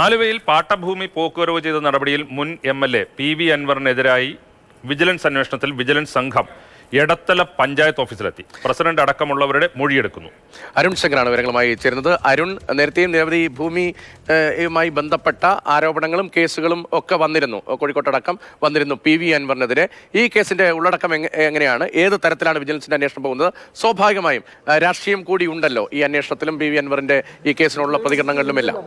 ആലുവയിൽ പാട്ടഭൂമി പോക്കുവരവ് ചെയ്ത നടപടിയിൽ മുൻ M L A P V അൻവറിനെതിരായി vigilance അന്വേഷണത്തിൽ വിജിലൻസ് സംഘം എടത്തല പഞ്ചായത്ത് ഓഫീസിലെത്തി. പ്രസിഡന്റ് അടക്കമുള്ളവരുടെ മൊഴിയെടുക്കുന്നു. അരുൺ ശങ്കറാണ് വിവരങ്ങളുമായി ചേരുന്നത്. അരുൺ നേരത്തെയും നിരവധി ഭൂമിയുമായി ബന്ധപ്പെട്ട ആരോപണങ്ങളും കേസുകളും ഒക്കെ വന്നിരുന്നു. കോഴിക്കോട്ടടക്കം വന്നിരുന്നു പി വി അൻവറിനെതിരെ. ഈ കേസിന്റെ ഉള്ളടക്കം എങ്ങനെയാണ്? ഏത് തരത്തിലാണ് വിജിലൻസിന്റെ അന്വേഷണം പോകുന്നത്? സ്വാഭാവികമായും രാഷ്ട്രീയം കൂടി ഉണ്ടല്ലോ ഈ അന്വേഷണത്തിലും പി വി അൻവറിന്റെ ഈ കേസിനുള്ള പ്രതികരണങ്ങളിലുമെല്ലാം.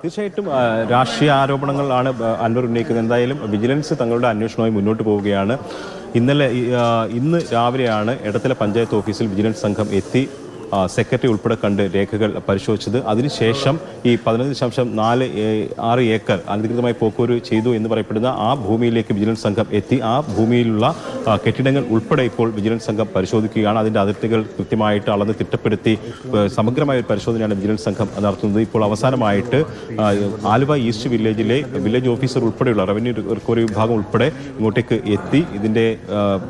തീർച്ചയായിട്ടും രാഷ്ട്രീയ ആരോപണങ്ങളാണ് അൻവർ ഉന്നയിക്കുന്നത്. എന്തായാലും വിജിലൻസ് തങ്ങളുടെ അന്വേഷണവുമായി മുന്നോട്ട് പോവുകയാണ്. ഇന്നലെ ഇന്ന് രാവിലെയാണ് എടത്തല പഞ്ചായത്ത് ഓഫീസിൽ വിജിലൻസ് സംഘം എത്തി. സെക്രട്ടറി ഉൾപ്പെടെ കണ്ട് രേഖകൾ പരിശോധിച്ചത്. അതിനുശേഷം ഈ പതിനൊന്ന് ദശാംശം നാല് ആറ് ഏക്കർ അനധികൃതമായി പോക്കൂര് ചെയ്തു എന്ന് പറയപ്പെടുന്ന ആ ഭൂമിയിലേക്ക് വിജിലൻസ് സംഘം എത്തി. ആ ഭൂമിയിലുള്ള കെട്ടിടങ്ങൾ ഉൾപ്പെടെ ഇപ്പോൾ വിജിലൻസ് സംഘം പരിശോധിക്കുകയാണ്. അതിന്റെ അതിർത്തികൾ കൃത്യമായിട്ട് അളന്ന് തിട്ടപ്പെടുത്തി സമഗ്രമായ ഒരു പരിശോധനയാണ് വിജിലൻസ് സംഘം നടത്തുന്നത്. ഇപ്പോൾ അവസാനമായിട്ട് ആലുവ ഈസ്റ്റ് വില്ലേജിലെ വില്ലേജ് ഓഫീസർ ഉൾപ്പെടെയുള്ള റവന്യൂ റിക്കവറി വിഭാഗം ഉൾപ്പെടെ ഇങ്ങോട്ടേക്ക് എത്തി. ഇതിന്റെ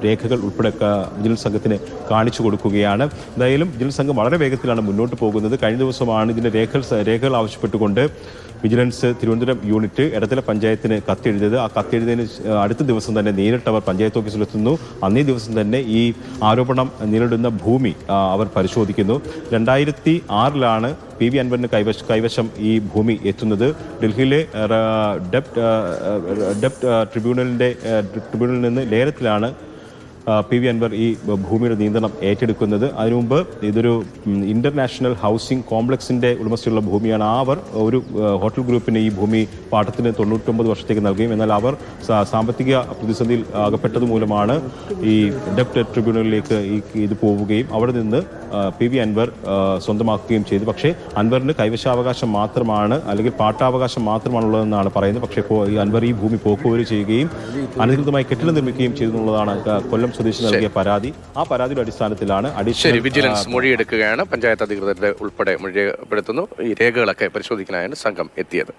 രേഖകൾ ഉൾപ്പെടെ വിജിലൻസ് സംഘത്തിന് കാണിച്ചു കൊടുക്കുകയാണ്. എന്തായാലും വിജിലൻസ് സംഘം വളരെ വേഗത്തിലാണ് മുന്നോട്ട് പോകുന്നത്. കഴിഞ്ഞ ദിവസമാണ് ഇതിന്റെ രേഖകൾ രേഖകൾ ആവശ്യപ്പെട്ടുകൊണ്ട് വിജിലൻസ് തിരുവനന്തപുരം യൂണിറ്റ് എടത്തല പഞ്ചായത്തിന് കത്തെഴുതിയത്. ആ കത്തെഴുതിയതിന് അടുത്ത ദിവസം തന്നെ നേരിട്ട് അവർ പഞ്ചായത്ത് ഓഫീസിലെത്തുന്നു അന്നേ ദിവസം തന്നെ ഈ ആരോപണം നേരിടുന്ന ഭൂമി അവർ പരിശോധിക്കുന്നു. രണ്ടായിരത്തി ആറിലാണ് പി വി അൻവറിന് കൈവശ കൈവശം ഈ ഭൂമി എത്തുന്നത്. ഡൽഹിയിലെ ഡെപ്റ്റ് ഡെപ്റ്റ് ട്രിബ്യൂണലിന്റെ ട്രിബ്യൂണലിൽ നിന്ന് ലേലത്തിലാണ് പി വി അൻവർ ഈ ഭൂമിയുടെ നിയന്ത്രണം ഏറ്റെടുക്കുന്നത്. അതിനു മുമ്പ് ഇതൊരു ഇന്റർനാഷണൽ ഹൗസിംഗ് കോംപ്ലക്സിന്റെ ഉടമസ്ഥയുള്ള ഭൂമിയാണ്. അവർ ഒരു ഹോട്ടൽ ഗ്രൂപ്പിന് ഈ ഭൂമി പാട്ടത്തിന് തൊണ്ണൂറ്റൊമ്പത് വർഷത്തേക്ക് നൽകുകയും എന്നാൽ അവർ സാമ്പത്തിക പ്രതിസന്ധിയിൽ അകപ്പെട്ടത് മൂലമാണ് ഈ ഡെപ്റ്റ് ട്രിബ്യൂണലിലേക്ക് ഈ ഇത് പോവുകയും അവിടെ നിന്ന് പി വി അൻവർ സ്വന്തമാക്കുകയും ചെയ്തു. പക്ഷേ അൻവറിന് കൈവശാവകാശം മാത്രമാണ് അല്ലെങ്കിൽ പാട്ടാവകാശം മാത്രമാണുള്ളതെന്നാണ് പറയുന്നത്. പക്ഷേ ഈ അൻവർ ഈ ഭൂമി പോക്കുവരി ചെയ്യുകയും അനധികൃതമായി കെട്ടിടം നിർമ്മിക്കുകയും ചെയ്തു എന്നുള്ളതാണ് കൊല്ലം സ്വദേശി നൽകിയ പരാതി. ആ പരാതിയുടെ അടിസ്ഥാനത്തിലാണ് ശരി അഡീഷണൽ വിജിലൻസ് മൊഴിയെടുക്കുകയാണ്. പഞ്ചായത്ത് അധികൃതരുടെ ഉൾപ്പെടെ മൊഴിപ്പെടുത്തുന്നു. ഈ രേഖകളൊക്കെ പരിശോധിക്കാനാണ് സംഘം എത്തിയത്.